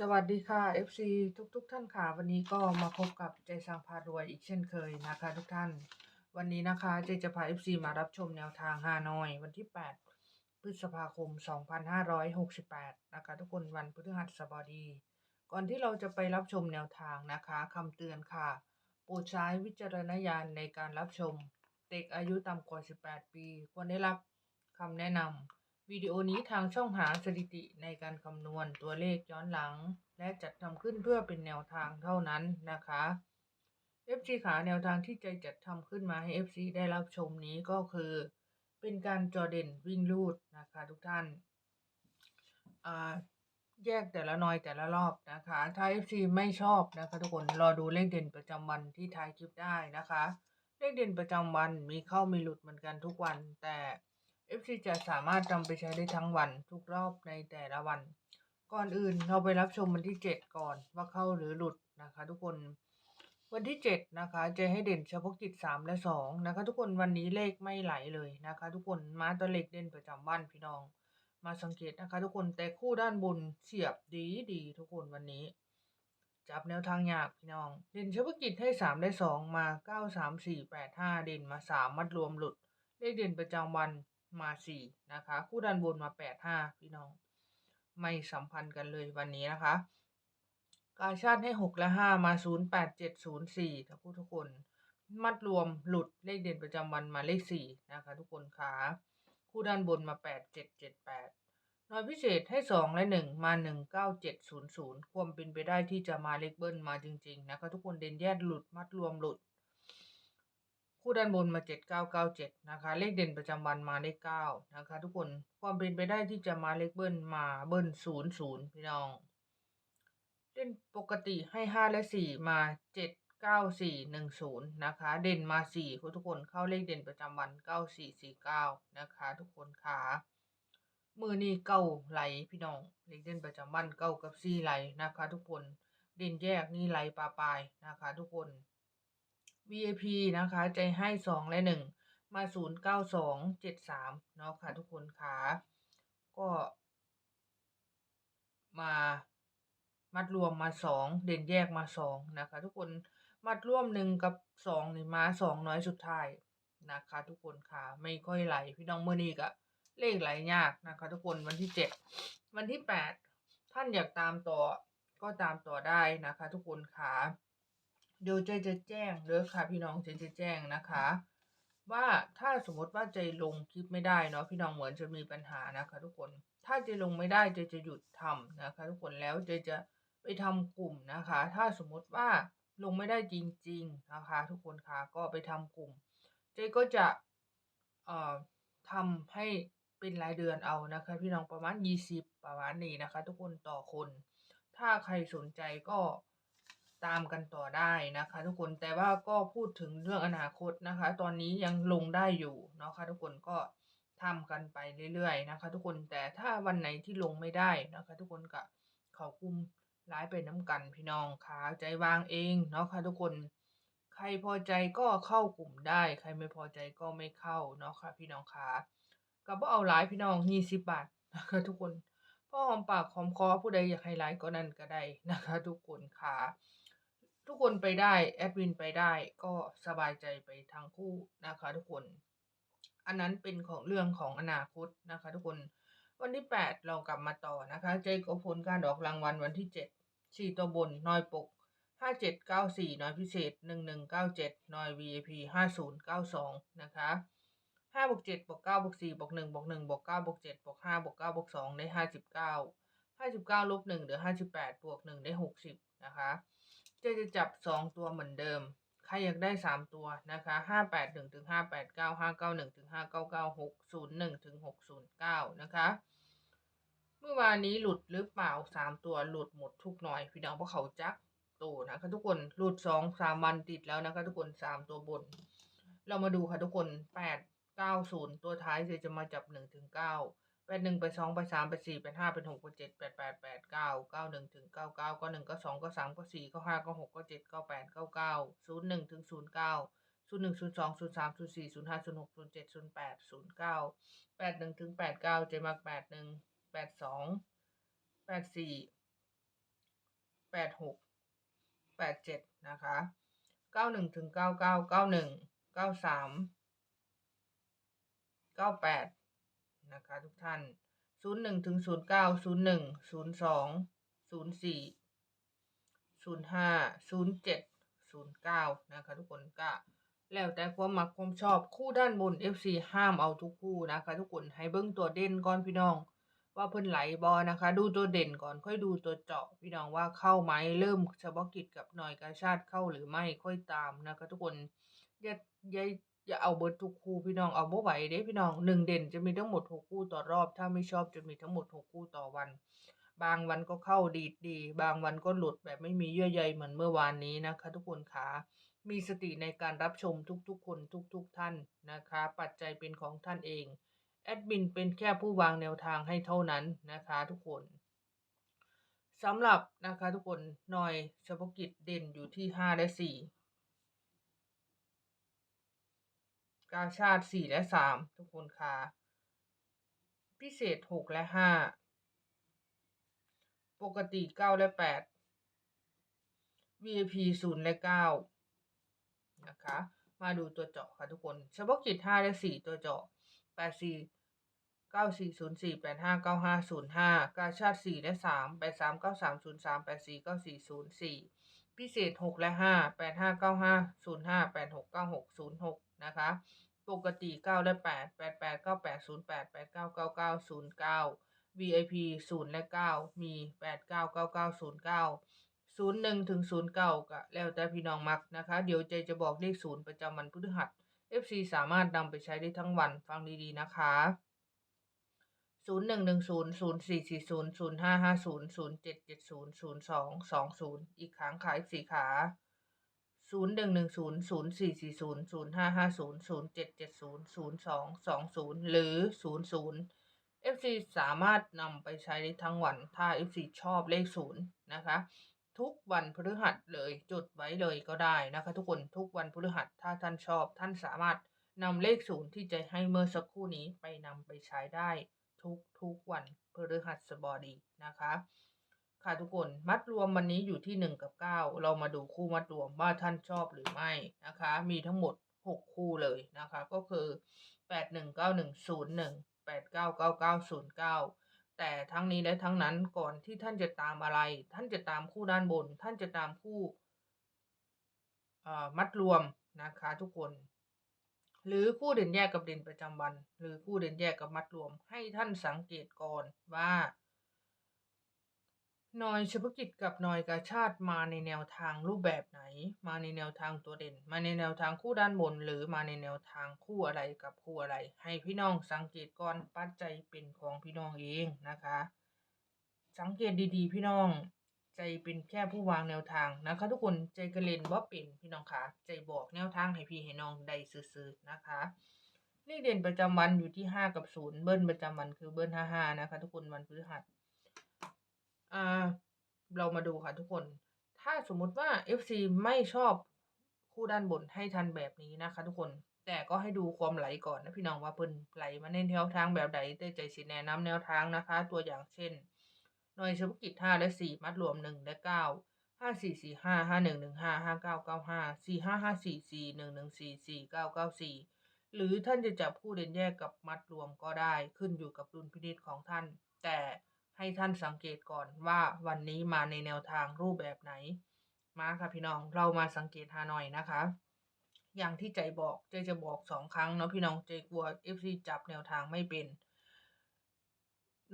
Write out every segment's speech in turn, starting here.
สวัสดีค่ะ FC ทุกๆทท่านค่ะ วันนี้ก็มาพบกับใจสร้างพารวยอีกเช่นเคยนะคะทุกท่าน วันนี้นะคะเจจะพา FC มารับชมแนวทางฮานอย วันที่ 8 พฤษภาคม 2568 นะคะ ทุกคนวันพฤหัสบดี ก่อนที่เราจะไปรับชมแนวทางนะคะคำเตือนค่ะ โปรดใช้วิจารณญาณในการรับชม เด็กอายุต่ำกว่า 18 ปี ควรได้รับคำแนะนำ วิดีโอนี้ทางช่องหาสถิติในการคำนวณตัวเลขย้อนหลัง และจัดทำขึ้นเพื่อเป็นแนวทางเท่านั้นนะคะ FC ขาแนวทางที่ใจจัดทำขึ้นมาให้ FC ได้รับชมนี้ก็คือ เป็นการจอเด่นวิ่งลูดนะคะทุกท่านอ่าแยกแต่ละน้อยแต่ละรอบนะคะ ถ้า FC ไม่ชอบนะคะทุกคนรอดูเลขเด่นประจำวันที่ท้ายคลิปได้นะคะ เลขเด่นประจำวันมีเข้ามีหลุดเหมือนกันทุกวันแต่ FC จะสามารถนำไปใช้ได้ทั้งวันทุกรอบในแต่ละวัน ก่อนอื่นเราไปรับชมวันที่ 7 ก่อนว่าเข้าหรือหลุดนะคะ ทุกคน วันที่ 7 นะคะ จะให้เด่นเฉพาะกิจ 3 และ 2 นะคะ ทุกคนวันนี้เลขไม่ไหลเลยนะคะ ทุกคนมาตัวเลขเด่นประจำวันพี่น้อง มาสังเกตนะคะ ทุกคนแต่คู่ด้านบนเสียบดีดีทุกคนวันนี้จับแนวทางยากพี่น้อง เด่นเฉพาะกิจให้ 3 ได้ 2 มา 9 3 4 8 5 เด่นมา 3 มัดรวมหลุด เลขเด่นประจำวัน มาสี่นะคะ คู่ด้านบนมาแปดห้าพี่น้อง ไม่สัมพันธ์กันเลยวันนี้นะคะ กาชาติให้หกและห้ามาศูนย์แปดเจ็ดศูนย์สี่ทั้งคู่ทุกคน มัดรวมหลุดเลขเด่นประจำวันมาเลขสี่นะคะ ทุกคนขาคู่ด้านบนมาแปดเจ็ดเจ็ดแปดน้อยพิเศษให้สองและหนึ่งมาหนึ่งเก้าเจ็ดศูนย์ศูนย์ความเป็นไปได้ที่จะมาเลขเบิ้ลมาจริง ๆ นะคะ ทุกคนเด่นแยกหลุดมัดรวมหลุด คู่ด้านบนมาเจ็ดเก้าเก้าเจ็ดนะคะ เลขเด่นประจำวันมาเลขเก้านะคะ ทุกคนความเป็นไปได้ที่จะมาเลขเบิ้ลมาเบิ้ลศูนย์ศูนย์พี่น้องเด่นปกติให้ห้าและสี่มาเจ็ดเก้าสี่หนึ่งศูนย์นะคะ เด่นมาสี่คุณทุกคนเข้าเลขเด่นประจำวันเก้าสี่สี่เก้านะคะ ทุกคนค่ะมือนี่เก้าไหลพี่น้องเลขเด่นประจำวันเก้ากับสี่ไหลนะคะ ทุกคนเด่นแยกนี่ไหลปลาปลายนะคะ ทุกคน VIP นะคะ ใจให้สองและหนึ่งมาศูนย์เก้าสองเจ็ดสามเนาะค่ะทุกคนค่ะ ก็มามัดรวมมาสองเด่นแยกมาสองนะคะ ทุกคนมัดร่วมหนึ่งกับสองนี่มาสองน้อยสุดท้ายนะคะ ทุกคนค่ะ ไม่ค่อยไหล พี่น้องเมื่อนี้ก็เลขไหลยากนะคะ ทุกคนวันที่เจ็ดวันที่แปดท่านอยากตามต่อก็ตามต่อได้นะคะ ทุกคนค่ะ เดี๋ยวใจจะแจ้งเด้อค่ะ พี่น้องใจจะแจ้งนะคะ ว่าถ้าสมมติว่าใจลงคลิปไม่ได้เนาะพี่น้องเหมือนจะมีปัญหานะคะ ทุกคนถ้าใจลงไม่ได้ใจจะหยุดทำนะคะ ทุกคนแล้วใจจะไปทำกลุ่มนะคะ ถ้าสมมติว่าลงไม่ได้จริง ๆนะคะ ทุกคนคะก็ไปทำกลุ่มเจก็จะเอ่อทำให้เป็นรายเดือนเอานะคะ พี่น้องประมาณยี่สิบประมาณนี้นะคะ ทุกคนต่อคน ถ้าใครสนใจก็ ตามกันต่อได้นะคะ ทุกคนแต่ว่าก็พูดถึงเรื่องอนาคตนะคะ ตอนนี้ยังลงได้อยู่เนาะค่ะทุกคนก็ทำกันไปเรื่อยๆนะคะ ทุกคนแต่ถ้าวันไหนที่ลงไม่ได้นะคะ ทุกคนก็เขาคุมร้ายไปน้ำกันพี่น้องค่ะใจวางเองเนาะค่ะทุกคนใครพอใจก็เข้ากลุ่มได้ ใครไม่พอใจก็ไม่เข้าเนาะค่ะพี่น้องค่ะก็บ่เอาหลายพี่น้องยี่สิบบาทนะคะทุกคนพ่อหอมปากหอมคอผู้ใดอยากให้ไลฟ์ก็นั่นก็ได้นะคะ ทุกคนค่ะ ทุกคนไปได้แอดมินไปได้ก็สบายใจไปทั้งคู่นะคะทุกคน อันนั้นเป็นของเรื่องของอนาคตนะคะ ทุกคนวันที่ 8 เรากลับมาต่อนะคะ เจก็ผลการดอกรางวัลวันที่ 7 4 ตัวบนน้อยปก 5794 น้อยพิเศษ 1197 น้อย VIP 5092 นะคะ5บวก7บวก9บวก4บวก1บวก1บวก9บวก7บวก5บวก9บวก2ได้ 59 59ลบ1เหลือ58บวก1ได้ 60 นะคะ จะจะจับสองตัวเหมือนเดิม ใครอยากได้สามตัวนะคะห้าแปดหนึ่งถึงห้าแปดเก้าห้าเก้าหนึ่งถึงห้าเก้าเก้าหกศูนย์หนึ่งถึงหกศูนย์เก้านะคะ เมื่อวานนี้หลุดหรือเปล่าสามตัวหลุดหมดทุกหน่อย พี่น้องเพราะเขาจักโตนะคะทุกคนหลุดสองสามวันติดแล้วนะคะทุกคนสามตัวบน เรามาดูค่ะทุกคนแปดเก้าศูนย์ตัวท้ายจะมาจับหนึ่งถึงเก้า แปดหนึ่งไปสองไปสามไปสี่ไปห้าไปหกไปเจ็ดแปดแปดแปดเก้าเก้าหนึ่งถึงเก้าเก้าก็หนึ่งก็สองก็สามก็สี่ก็ห้าก็หกก็เจ็ดก็แปดเก้าเก้าศูนย์หนึ่งถึงศูนย์เก้าศูนย์หนึ่งศูนย์สองศูนย์สามศูนย์สี่ศูนย์ห้าศูนย์หกศูนย์เจ็ดศูนย์แปดศูนย์เก้าแปดหนึ่งถึงแปดเก้าเจมาแปดหนึ่งแปดสองแปดสี่แปดหกแปดเจ็ดนะคะเก้าหนึ่งถึงเก้าเก้าเก้าหนึ่งเก้าสามเก้าแปด นะคะทุกท่านศูนย์หนึ่งถึงศูนย์เก้าศูนย์หนึ่งศูนย์สองศูนย์สี่ศูนย์ห้าศูนย์เจ็ดศูนย์เก้านะคะทุกคนก็แล้วแต่ความมักความชอบคู่ด้านบน FC ห้ามเอาทุกคู่นะคะ ทุกคนให้เบิ้งตัวเด่นก่อนพี่น้อง ว่าเพิ่นไหลบอนะคะ ดูตัวเด่นก่อนค่อยดูตัวเจาะพี่น้องว่าเข้าไหมเริ่มเฉพาะกิจกับหน่อยกาชาติเข้าหรือไม่ค่อยตามนะคะ ทุกคนอย่าอย่า อย่าเอาเบิร์ทุกคู่พี่น้องเอาบ่ไหวเด้พี่น้องหนึ่งเด่นจะมีทั้งหมดหกคู่ต่อรอบ ถ้าไม่ชอบจะมีทั้งหมดหกคู่ต่อวัน บางวันก็เข้าดีดดี บางวันก็หลุดแบบไม่มีเยื่อใยเหมือนเมื่อวานนี้นะคะ ทุกคนขามีสติในการรับชมทุกๆ คนทุกๆท่านนะคะ ปัจจัยเป็นของท่านเองแอดมินเป็นแค่ผู้วางแนวทางให้เท่านั้นนะคะทุกคนสำหรับนะคะทุกคนหน่อยเฉพาะกิจเด่นอยู่ที่ห้าและสี่ กาชาตสี่และสามทุกคนค่ะพิเศษหกและห้าปกติเก้าและแปด VIP ศูนย์และเก้านะคะ มาดูตัวเจาะค่ะทุกคนเฉพาะกิจห้าและสี่ตัวเจาะแปดสี่เก้าสี่ศูนย์สี่แปดห้าเก้าห้าศูนย์ห้ากาชาติสี่และสามแปดสามเก้าสามศูนย์สามแปดสี่เก้าสี่ศูนย์สี่พิเศษหกและห้าแปดห้าเก้าห้าศูนย์ห้าแปดหกเก้าหกศูนย์หกนะคะ ปกติเก้าและแปดแปดแปดเก้าแปดศูนย์แปดแปดเก้าเก้าเก้าศูนย์เก้า VIP ศูนย์และเก้ามีแปดเก้าเก้าเก้าศูนย์เก้าศูนย์หนึ่งถึงศูนย์เก้าก็แล้วแต่พี่น้องมักนะคะ เดี๋ยวเจจะบอกเลขศูนย์ประจำวันพฤหัส FC สามารถนำไปใช้ได้ทั้งวันฟังดีๆนะคะศูนย์หนึ่งหนึ่งศูนย์ศูนย์สี่สี่ศูนย์ศูนย์ห้าห้าศูนย์ศูนย์เจ็ดเจ็ดศูนย์ศูนย์สองสองศูนย์อีกครั้งขายสี่ขา ศูนย์หนึ่งหนึ่งศูนย์ศูนย์สี่สี่ศูนย์ศูนย์ห้าห้าศูนย์ศูนย์เจ็ดเจ็ดศูนย์ศูนย์สองสองศูนย์หรือศูนย์ศูนย์ FC สามารถนำไปใช้ทั้งวันถ้า FC ชอบเลขศูนย์นะคะ ทุกวันพฤหัสเลยจดไว้เลยก็ได้นะคะ ทุกคนทุกวันพฤหัสถ้าท่านชอบ ท่านสามารถนำเลขศูนย์ที่จะให้เมื่อสักครู่นี้ไปนำไปใช้ได้ทุกทุกวันพฤหัสบดีนะคะ ค่ะทุกคนมัดรวมวันนี้อยู่ที่ 1 กับ 9 เรามาดูคู่มัดรวมว่าท่านชอบหรือไม่นะคะ มีทั้งหมด 6 คู่เลยนะคะ ก็คือ 819101 899909 แต่ทั้งนี้และทั้งนั้นก่อนที่ท่านจะตามอะไร ท่านจะตามคู่ด้านบน ท่านจะตามคู่มัดรวมนะคะทุกคน หรือคู่เด่นแยกกับเด่นประจำวัน หรือคู่เด่นแยกกับมัดรวมให้ท่านสังเกตก่อนว่า นอยเฉพาะกิจกับนอยกาชาติมาในแนวทางรูปแบบไหน มาในแนวทางตัวเด่น มาในแนวทางคู่ด้านบน หรือมาในแนวทางคู่อะไรกับคู่อะไร ให้พี่น้องสังเกตก่อนปัจจัยเป็นของพี่น้องเองนะคะ สังเกตดีๆ พี่น้องใจเป็นแค่ผู้วางแนวทางนะคะ ทุกคนใจกระเลนว่าเป็นพี่น้องคะใจบอกแนวทางให้พี่ให้น้องได้ซื้อๆนะคะเลขเด่นประจำวันอยู่ที่ห้ากับศูนย์เบิ้ลประจำวันคือเบิ้ลห้าห้านะคะ ทุกคนวันพฤหัส อ่าเรามาดูค่ะทุกคน ถ้าสมมุติว่า FC ไม่ชอบคู่ด้านบนให้ทันแบบนี้นะคะ ทุกคน แต่ก็ให้ดูความไหลก่อนนะพี่น้องว่าเพิ่นไหลมาในแนวทางแบบใดแต่ใจสิแนะนำแนวทางนะคะ ตัวอย่างเช่น หน่วยเฉพาะกิจ5และ 4 มัดรวม 1 และ 9 5 4 4 5 5 1 1 5 5 9 9 5 4 5 5 4 4 1 1 4 4 9 9 4 หรือท่านจะจับคู่เด่นแยกกับมัดรวมก็ได้ขึ้นอยู่กับดุลพินิจของท่าน แต่ ให้ท่านสังเกตก่อนว่าวันนี้มาในแนวทางรูปแบบไหน มาค่ะพี่น้องเรามาสังเกตหาหน่อยนะคะ อย่างที่ใจบอกใจจะบอกสองครั้งเนาะพี่น้องใจกลัวเอฟซีจับแนวทางไม่เป็น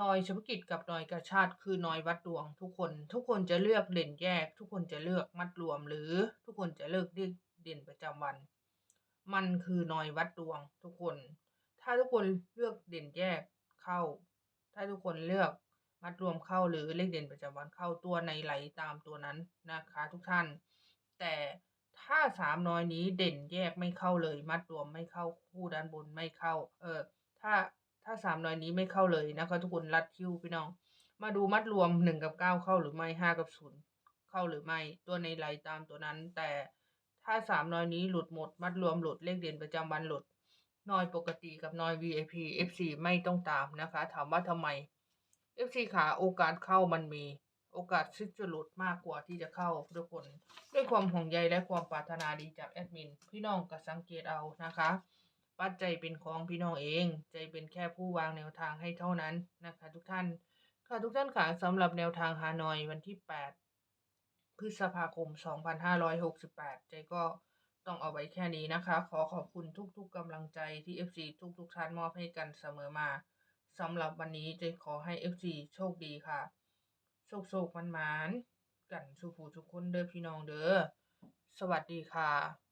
นอยเฉพาะกิจกับนอยกระชาติคือนอยวัดดวงทุกคน ทุกคนจะเลือกเด่นแยก ทุกคนจะเลือกมัดรวมหรือทุกคนจะเลือกเด่นประจำวัน มันคือนอยวัดดวงทุกคน ถ้าทุกคนเลือกเด่นแยกเข้า ถ้าทุกคนเลือก มัดรวมเข้าหรือเลขเด่นประจำวันเข้าตัวในไหลตามตัวนั้นนะคะ ทุกท่าน แต่ถ้าสามน้อยนี้เด่นแยกไม่เข้าเลย มัดรวมไม่เข้าคู่ด้านบนไม่เข้า เออ ถ้าถ้าสามน้อยนี้ไม่เข้าเลยนะคะ ทุกคนรัดคิวพี่น้อง มาดูมัดรวมหนึ่งกับเก้าเข้าหรือไม่ห้ากับศูนย์เข้าหรือไม่ตัวในไหลตามตัวนั้น แต่ถ้าสามน้อยนี้หลุดหมด มัดรวมหลุดเลขเด่นประจำวันหลุดน้อยปกติกับน้อย VIP FC ไม่ต้องตามนะคะ ถามว่าทำไม FC ขาโอกาสเข้ามันมี โอกาสที่จะหลุดมากกว่าที่จะเข้าทุกคน ด้วยความห่วงใยและความปรารถนาดีจากแอดมิน พี่น้องก็สังเกตเอานะคะ ปัจจัยเป็นของพี่น้องเอง ใจเป็นแค่ผู้วางแนวทางให้เท่านั้นนะคะ ทุกท่าน ค่ะทุกท่านค่ะสำหรับแนวทางฮานอยวันที่ 8 พฤษภาคม 2568 ใจก็ต้องเอาไว้แค่นี้นะคะ ขอขอบคุณทุกๆกำลังใจที่ FC ทุกๆท่านมอบให้กันเสมอมา สำหรับวันนี้เจขอให้ FC โชคดีค่ะ โชคโชคมันมานกันสุภูทุกคนเด้อพี่น้องเด้อ สวัสดีค่ะ